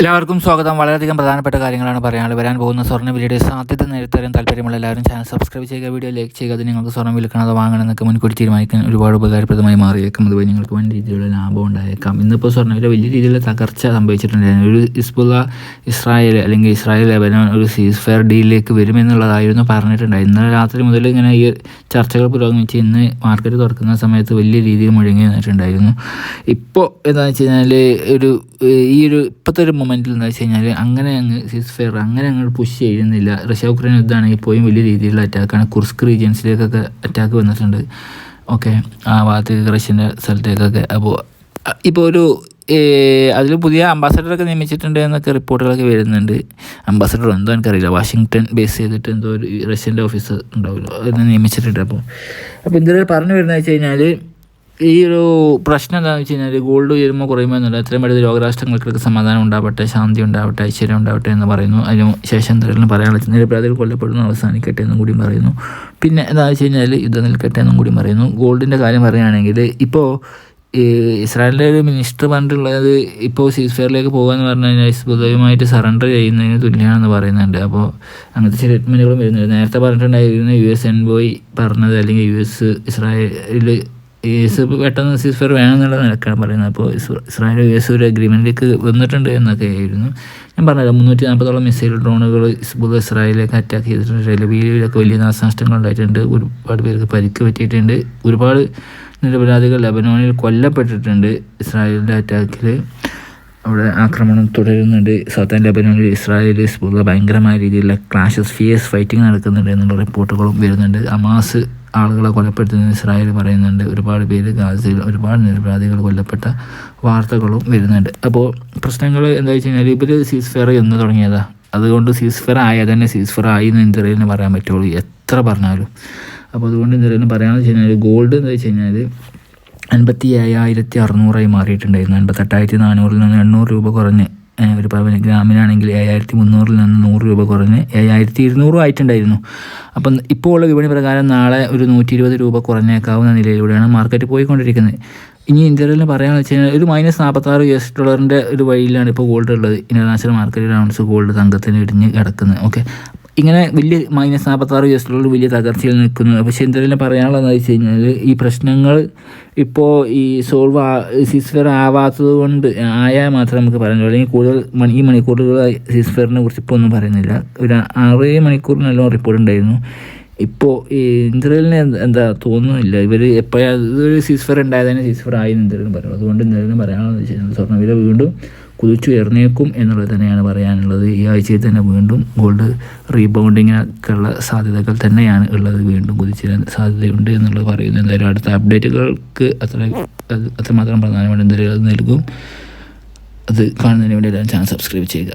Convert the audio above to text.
എല്ലാവർക്കും സ്വാഗതം. വളരെയധികം പ്രധാനപ്പെട്ട കാര്യങ്ങളാണ് പറയാനുള്ളത്. വരാൻ പോകുന്ന സ്വർണ വിലയുടെ സാധ്യത നേരിട്ടറിയാൻ താല്പര്യമുള്ള എല്ലാവരും ചാനൽ സബ്സ്ക്രൈബ് ചെയ്യുക വീഡിയോ ലൈക്ക് ചെയ്യുക അത് നിങ്ങൾക്ക് സ്വർണം വിൽക്കണം വാങ്ങണമെന്നൊക്കെ മുൻകൂട്ടി തീരുമാനിക്കാൻ ഒരുപാട് ഉപകാരപ്രദമായി മാറിയേക്കും. അതുപോലെ നിങ്ങൾക്ക് വൻ രീതിയിലുള്ള ലാഭം ഉണ്ടായേക്കാം. ഇന്നിപ്പോൾ സ്വർണ വില വലിയ രീതിയിലുള്ള തകർച്ച സംഭവിച്ചിട്ടുണ്ടായിരുന്നു. ഒരു ഇസ്ബുള്ള ഇസ്രായേൽ അല്ലെങ്കിൽ ഇസ്രായേൽ ലെബനോൻ ഒരു സീസ് ഫെയർ ഡീലിലേക്ക് വരുമെന്നുള്ളതായിരുന്നു പറഞ്ഞിട്ടുണ്ടായി ഇന്നലെ രാത്രി മുതൽ ഇങ്ങനെ ഈ ചർച്ചകൾ പുരോഗമിച്ച് ഇന്ന് മാർക്കറ്റ് തുറക്കുന്ന സമയത്ത് വലിയ രീതിയിൽ മുഴങ്ങി നിന്നിട്ടുണ്ടായിരുന്നു. ഇപ്പോൾ എന്താണെന്ന് വെച്ച് കഴിഞ്ഞാൽ ഒരു ഈ ഒരു ഇപ്പോഴത്തെ ഒരു മൊമെന്റിൽ എന്താ വെച്ച് കഴിഞ്ഞാൽ അങ്ങനെ അങ്ങ് സീസ് ഫെയർ അങ്ങനെ അങ്ങ് പുഷ് ചെയ്യുന്നില്ല. റഷ്യ ഉക്രൈൻ യുദ്ധമാണെങ്കിൽ പോയും വലിയ രീതിയിലുള്ള അറ്റാക്കാണ് കുർസ്ക് റീജിയൻസിലേക്കൊക്കെ അറ്റാക്ക് വന്നിട്ടുണ്ട്. ഓക്കെ ആ ഭാഗത്തേക്ക് റഷ്യന്റെ സ്ഥലത്തേക്കൊക്കെ. അപ്പോൾ ഇപ്പോൾ ഒരു അതിൽ പുതിയ അംബാസഡറൊക്കെ നിയമിച്ചിട്ടുണ്ട് എന്നൊക്കെ റിപ്പോർട്ടുകളൊക്കെ വരുന്നുണ്ട്. അംബാസഡർ എന്തോ എനിക്കറിയില്ല. വാഷിങ്ടൺ ബേസ് ചെയ്തിട്ട് എന്തോ ഒരു റഷ്യന്റെ ഓഫീസർ ഉണ്ടാവുമല്ലോ. അതിനെ നിയമിച്ചിട്ടുണ്ട്. അപ്പോൾ അപ്പോൾ ഇതിൽ പറഞ്ഞു വരുന്നത് വെച്ച് കഴിഞ്ഞാൽ ഈ ഒരു പ്രശ്നം എന്താണെന്ന് വെച്ച് കഴിഞ്ഞാൽ ഗോൾഡ് ഉയരുമ്പോൾ കുറയുമ്പോൾ എന്നല്ല എത്രയും പെട്ടെന്ന് രോഗരാഷ്ട്രങ്ങൾക്കൊക്കെ സമാധാനം ഉണ്ടാവട്ടെ ശാന്തി ഉണ്ടാവട്ടെ ഐശ്വര്യം ഉണ്ടാവട്ടെ എന്ന് പറയുന്നു. അതിന് ശേഷം എന്തെങ്കിലും പറയാനുള്ള നിരപരാധികൾ കൊല്ലപ്പെടുന്നു അവസാനിക്കട്ടെ എന്നും കൂടി പറയുന്നു. പിന്നെ എന്താണെന്ന് വെച്ച് കഴിഞ്ഞാൽ യുദ്ധം നിൽക്കട്ടെ എന്നും കൂടി പറയുന്നു. ഗോൾഡിന്റെ കാര്യം പറയുകയാണെങ്കിൽ ഇപ്പോൾ ഇസ്രായേലിന്റെ ഒരു മിനിസ്റ്റർ പറഞ്ഞിട്ടുള്ളത് ഇപ്പോൾ സീസ് ഫെയറിലേക്ക് പോകുകയെന്ന് പറഞ്ഞു കഴിഞ്ഞാൽ ഹിസ്ബുദ്ദയുമായിട്ട് സറണ്ടർ ചെയ്യുന്നതിന് തുല്യമാണെന്ന് പറയുന്നുണ്ട്. അപ്പോൾ അങ്ങനത്തെ സ്റ്റേറ്റ്മെന്റുകളും വരുന്നുണ്ട്. നേരത്തെ പറഞ്ഞിട്ടുണ്ടായിരുന്നു യു എസ് എൻബോയ് പറഞ്ഞത് അല്ലെങ്കിൽ U S Israel U S പെട്ടെന്ന് സീസ് ഫെയർ വേണമെന്നുള്ള നിലക്കാണ് പറയുന്നത്. അപ്പോൾ ഇസ്രായേൽ യേശു ഒരു അഗ്രിമെന്റിലേക്ക് വന്നിട്ടുണ്ട് എന്നൊക്കെ ആയിരുന്നു. ഞാൻ പറഞ്ഞല്ലോ മുന്നൂറ്റി നാൽപ്പതോളം മിസൈൽ ഡ്രോണുകൾ ഇസ്ബുൾ ഇസ്രായേലിലേക്ക് അറ്റാക്ക് ചെയ്തിട്ടുണ്ട്. ഡെലിവറിയിലൊക്കെ വലിയ നാശനഷ്ടങ്ങൾ ഉണ്ടായിട്ടുണ്ട്. ഒരുപാട് പേർക്ക് പരിക്ക് പറ്റിയിട്ടുണ്ട്. ഒരുപാട് നിരപരാധികൾ ലബനോണിൽ കൊല്ലപ്പെട്ടിട്ടുണ്ട് ഇസ്രായേലിന്റെ അറ്റാക്കിൽ അവിടെ ആക്രമണം തുടരുന്നുണ്ട്. സൗത്തൻ ലബനോണിൽ ഇസ്രായേൽ ഹിസ്ബുള്ള ഭയങ്കരമായ രീതിയിലുള്ള ക്ലാഷസ് ഫിയേഴ്സ് ഫൈറ്റിംഗ് നടക്കുന്നുണ്ട് എന്നുള്ള റിപ്പോർട്ടുകളും വരുന്നുണ്ട്. അമാസ് ആളുകളെ കൊലപ്പെടുത്തുന്ന ഇസ്രായേൽ പറയുന്നുണ്ട്. ഒരുപാട് പേര് ഗാസയിൽ ഒരുപാട് നിരപരാധികൾ കൊല്ലപ്പെട്ട വാർത്തകളും വരുന്നുണ്ട്. അപ്പോൾ പ്രശ്നങ്ങൾ എന്താ വെച്ച് കഴിഞ്ഞാൽ ഇവർ സീസ് ഫെയർ എന്ന് തുടങ്ങിയതാ. അതുകൊണ്ട് സീസ് ഫെയർ ആയാൽ തന്നെ സീസ് ഫെയർ ആയി എന്ന് ഇന്ത്യയിൽ പറയാൻ പറ്റുള്ളൂ. എത്ര പറഞ്ഞാലും. അപ്പോൾ അതുകൊണ്ട് ഇന്ത്യയിൽ പറയാമെന്ന് വെച്ച് കഴിഞ്ഞാൽ ഗോൾഡ് എന്ന് വെച്ച് കഴിഞ്ഞാൽ അൻപത്തി ഏഴായിരത്തി അറുന്നൂറായി മാറിയിട്ടുണ്ടായിരുന്നു. അൻപത്തെട്ടായിരത്തി നാനൂറിൽ നിന്ന് എണ്ണൂറ് രൂപ കുറഞ്ഞ് ഒരു പവന് ഗ്രാമിനാണെങ്കിൽ ഏഴായിരത്തി മുന്നൂറിൽ നിന്ന് നൂറ് രൂപ കുറഞ്ഞ് ഏഴായിരത്തി ഇരുന്നൂറും ആയിട്ടുണ്ടായിരുന്നു. അപ്പം ഇപ്പോൾ ഉള്ള വിപണി പ്രകാരം നാളെ ഒരു നൂറ്റി ഇരുപത് രൂപ കുറഞ്ഞേക്കാവുന്ന നിലയിലൂടെയാണ് മാർക്കറ്റ് പോയിക്കൊണ്ടിരിക്കുന്നത്. ഇനി ഇന്ത്യയിൽ പറയാമെന്ന് വെച്ച് കഴിഞ്ഞാൽ ഒരു മൈനസ് നാൽപ്പത്താറ് യു എസ് ഡോളറിന്റെ ഒരു വഴിയിലാണ് ഇപ്പോൾ ഗോൾഡ് ഉള്ളത്. ഇന്റർനാഷണൽ മാർക്കറ്റിൽ റൗണ്ട്സ് ഗോൾഡ് തങ്കത്തിന് ഇടിഞ്ഞ് കിടക്കുന്നത്. ഓക്കെ. ഇങ്ങനെ വലിയ മൈനസ് നാൽപ്പത്താറ് യു എസ് ഡോളർ വലിയ തകർച്ചയിൽ നിൽക്കുന്നത് പക്ഷേ എന്തെങ്കിലും പറയാനുള്ളതെന്ന് വെച്ച് കഴിഞ്ഞാൽ ഈ പ്രശ്നങ്ങൾ ഇപ്പോൾ ഈ സോൾവ് ആ സീസ്ഫെയർ ആവാത്തത് കൊണ്ട് ആയാൽ മാത്രമേ നമുക്ക് പറയാൻ അല്ലെങ്കിൽ കൂടുതൽ മണി ഈ മണിക്കൂറുകൾ സീസ്ഫെയറിനെ കുറിച്ച് ഇപ്പോൾ ഒന്നും പറയുന്നില്ല. ഒരു ആറ് മണിക്കൂറിനെല്ലാം റിപ്പോർട്ട് ഉണ്ടായിരുന്നു. ഇപ്പോൾ ഈ ഇന്ദ്രലിന് എന്താ തോന്നുന്നില്ല. ഇവർ എപ്പോഴാണ് ഇതൊരു സീസ്ഫെയർ ഉണ്ടായതിനെ സീസ്ഫെയർ ആയി ഇന്ദ്രലിന് പറയുന്നു അതുകൊണ്ട് ഇന്ദ്രലിന് പറയാനുള്ളത് വെച്ച് കഴിഞ്ഞാൽ സ്വർണവില വീണ്ടും കുതിച്ചുയർന്നേക്കും എന്നുള്ളത് തന്നെയാണ് പറയാനുള്ളത്. ഈ ആഴ്ചയിൽ തന്നെ വീണ്ടും ഗോൾഡ് റീബൗണ്ടിങ്ങിനൊക്കെയുള്ള സാധ്യതകൾ തന്നെയാണ് ഉള്ളത്. വീണ്ടും കുതിച്ചിരാൻ സാധ്യതയുണ്ട് എന്നുള്ളത് പറയുന്നത് എന്തായാലും അടുത്ത അപ്ഡേറ്റുകൾക്ക് അത്ര അത്രമാത്രം പ്രധാനമായിട്ട് എന്തായാലും നൽകും. അത് കാണുന്നതിന് വേണ്ടി എല്ലാവരും ചാനൽ സബ്സ്ക്രൈബ് ചെയ്യുക.